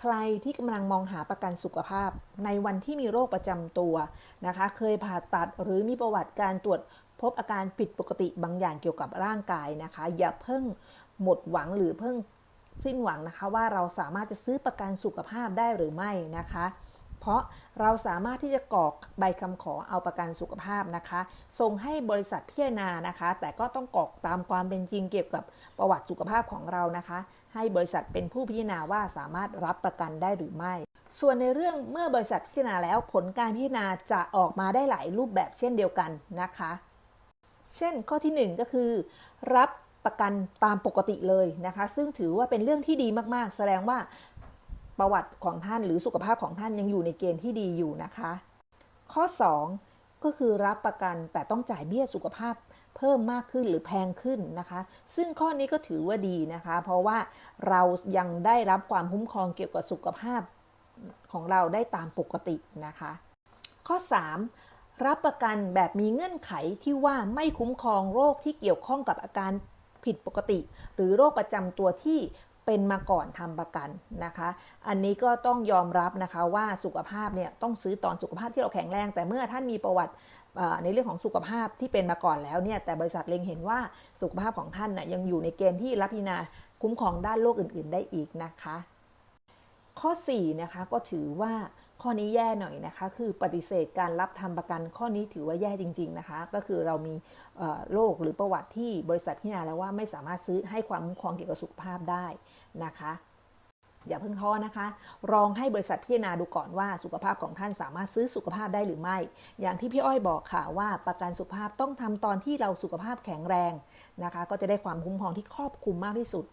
ใครที่กำลังมองหาประกันสุขภาพ ในวันที่มีโรคประจำตัวนะคะ เคยผ่าตัดหรือมีประวัติการตรวจพบอาการผิดปกติบางอย่างเกี่ยวกับร่างกายนะคะ อย่าเพิ่งหมดหวังหรือเพิ่งสิ้นหวังนะคะ ว่าเราสามารถจะซื้อประกันสุขภาพได้หรือไม่นะคะ เพราะเราสามารถที่จะกรอกใบคำขอเอาประกันสุขภาพนะคะ ส่งให้บริษัทพิจารณานะคะ แต่ก็ต้องกรอกตามความเป็นจริงเกี่ยวกับประวัติสุขภาพของเรานะคะ ให้บริษัทเป็นผู้พิจารณาว่าสามารถรับประกันได้หรือไม่ ส่วนในเรื่องเมื่อบริษัทพิจารณาแล้วผลการพิจารณาจะออกมาได้หลายรูปแบบเช่นเดียวกันนะคะ เช่นข้อทีหนึ่1 ก็คือ รับประกันตามปกติเลยนะคะ ซึ่งถือว่าเป็นเรื่องที่ดีมากๆ แสดงว่า ประวัติของท่านหรือสุขภาพของท่านยังอยู่ในเกณฑ์ที่ดีอยู่นะคะ ข้อ 2 ก็คือรับประกันแต่ต้องจ่ายเบี้ยสุขภาพเพิ่มมากขึ้นหรือแพงขึ้นนะคะ ซึ่งข้อนี้ก็ถือว่าดีนะคะ เพราะว่าเรายังได้รับความคุ้มครองเกี่ยวกับสุขภาพของเราได้ตามปกตินะคะ ข้อ 3 รับประกันแบบมีเงื่อนไขที่ว่าไม่คุ้มครองโรคที่เกี่ยวข้องกับอาการผิดปกติ หรือโรคประจำตัวที่ เป็นมาก่อนทำประกันนะคะ อันนี้ก็ต้องยอมรับนะคะว่าสุขภาพเนี่ยต้องซื้อตอนสุขภาพที่เราแข็งแรง แต่เมื่อท่านมีประวัติในเรื่องของสุขภาพที่เป็นมาก่อนแล้วเนี่ยแต่บริษัทเล็งเห็นว่าสุขภาพของท่านน่ะยังอยู่ในเกณฑ์ที่รับพิจารณาคุ้มครองด้านโรคอื่น ๆ ได้อีกนะคะ ข้อ4นะคะก็ถือว่า ข้อนี้แย่หน่อยนะคะ คือปฏิเสธการรับทำประกันข้อนี้ถือว่าแย่จริง ๆนะคะ ก็คือเรามีโรคหรือประวัติที่บริษัทพิจารณาแล้วว่าไม่สามารถซื้อให้ความคุ้มครองเกี่ยวกับสุขภาพได้นะคะอย่าเพิ่งท้อนะคะ ลองให้บริษัทพิจารณาดูก่อนว่าสุขภาพของท่านสามารถซื้อสุขภาพได้หรือไม่ อย่างที่พี่อ้อยบอกค่ะว่าประกันสุขภาพต้องทำตอนที่เราสุขภาพแข็งแรงนะคะ ก็จะได้ความคุ้มครองที่ครอบคลุมมากที่สุด